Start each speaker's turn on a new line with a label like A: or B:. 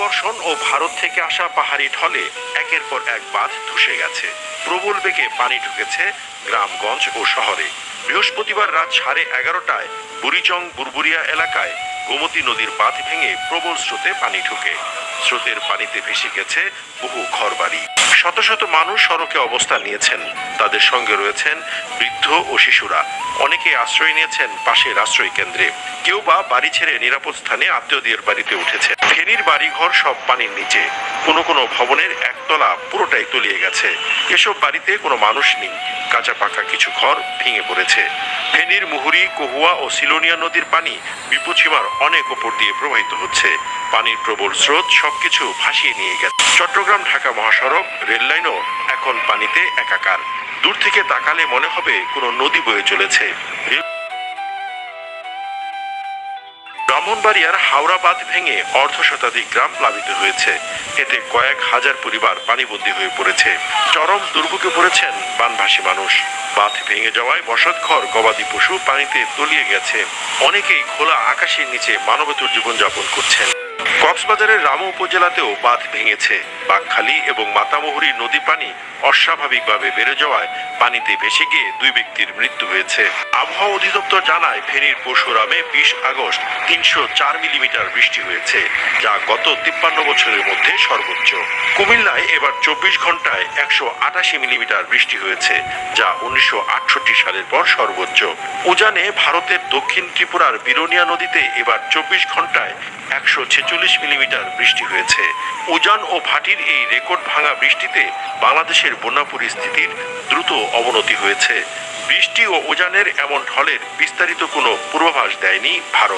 A: বর্ষণ ও ভারত থেকে আসা পাহাড়ি ঢলে একের পর এক বাঁধ ধসে গেছে। প্রবল বেগে পানি ঢুকেছে গ্রামগঞ্জ ও শহরে। বৃহস্পতিবার রাত সাড়ে এগারোটায় বুড়িচং বুরবুরিয়া এলাকায় গোমতী নদীর বাঁধ ভেঙে প্রবল স্রোতে পানি ঢুকে। স্রোতের পানিতে ভেসে গেছে বহু ঘরবাড়ি। শত শত মানুষ সড়কে অবস্থান নিয়েছেন। তাদের সঙ্গে রয়েছেন বৃদ্ধ ও শিশুরা। অনেকে আশ্রয় নিয়েছেন পাশের আশ্রয় কেন্দ্রে। কেউ বা বাড়ি ছেড়ে নিরাপদ স্থানে আত্মীয়দের বাড়িতে উঠেছে। ফেনীর বাড়িঘর সব পানির নিচে। কোনো কোনো ভবনের একতলা পুরোটাই তলিয়ে গেছে। এসব বাড়িতে কোনো মানুষ নেই। কাঁচা পাকা কিছু ঘর ভেঙে পড়েছে। ফেনীর মুহুরি, কহুয়া ও সিলোনিয়া নদীর পানি বিপদসীমার অনেক ওপর দিয়ে প্রবাহিত হচ্ছে। পানির প্রবল স্রোত সবকিছু ভাসিয়ে নিয়ে গেছে। চট্টগ্রাম ঢাকা মহাসড়ক রেললাইনও এখন পানিতে একাকার। দূর থেকে তাকালে মনে হবে কোনো নদী বয়ে চলেছে। ব্রাহ্মণবাড়িয়ার হাওড়া বাঁধ ভেঙে অর্ধ শতাধিক গ্রাম প্লাবিত হয়েছে। এতে কয়েক হাজার পরিবার পানিবন্দী হয়ে পড়েছে। চরম দুর্ভোগে পড়েছেন বানভাসী মানুষ। বাঁধ ভেঙে যাওয়ায় বসতঘর, গবাদি পশু পানিতে তলিয়ে গেছে। অনেকেই খোলা আকাশের নিচে মানবেতর জীবনযাপন করছেন। কক্সবাজারের রামু উপজেলাতেও বাঁধ ভেঙেছে। বাঘখালী এবং মাতামুহুরী নদী পানি অস্বাভাবিকভাবে বেড়ে যাওয়ায় পানিতে ভেসে গিয়ে দুই ব্যক্তির মৃত্যু হয়েছে। আবহাওয়া অধিদপ্তর জানায়, ফেনীর পরশুরামে বিশ আগস্ট তিনশো চার মিলিমিটার বৃষ্টি হয়েছে, যা গত তিপ্পান্ন বছরের মধ্যে সর্বোচ্চ। কুমিল্লায় এবার চব্বিশ ঘন্টায় একশো আটাশি মিলিমিটার বৃষ্টি হয়েছে, যা উনিশশো আটষট্টি সালের পর সর্বোচ্চ। উজানে ভারতের দক্ষিণ ত্রিপুরার বিরোনিয়া নদীতে এবার চব্বিশ ঘন্টায় একশো ছেচল্লিশ মিলিমিটার বৃষ্টি হয়েছে। উজান ও ভাটির এই রেকর্ড ভাঙা বৃষ্টিতে বাংলাদেশের বন্যা পরিস্থিতির দ্রুত অবনতি হয়েছে। বৃষ্টি ও উজানের এমন ঢলের বিস্তারিত কোনো পূর্বাভাস দেয়নি ভারত।